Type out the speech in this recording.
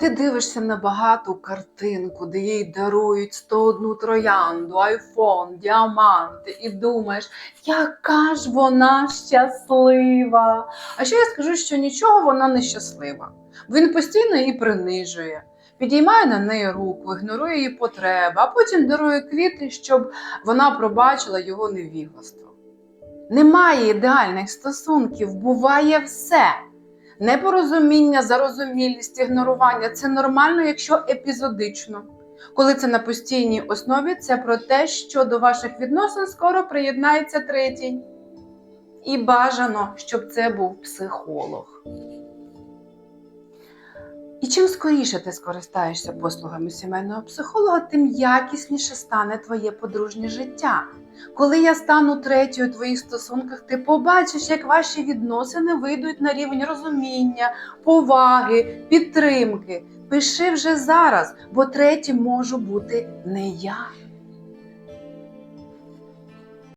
Ти дивишся на багату картинку, де їй дарують 101 троянду, айфон, діаманти, і думаєш, яка ж вона щаслива. А ще я скажу, що нічого вона не щаслива. Він постійно її принижує, підіймає на неї руку, ігнорує її потреби, а потім дарує квіти, щоб вона пробачила його невігластво. Немає ідеальних стосунків, буває все. Непорозуміння, зарозумілість, ігнорування це нормально, якщо епізодично. Коли це на постійній основі, це про те, що до ваших відносин скоро приєднається третій. І бажано, щоб це був психолог. І чим скоріше ти скористаєшся послугами сімейного психолога, тим якісніше стане твоє подружнє життя. Коли я стану третьою у твоїх стосунках, ти побачиш, як ваші відносини вийдуть на рівень розуміння, поваги, підтримки. Пиши вже зараз, бо третім можу бути не я.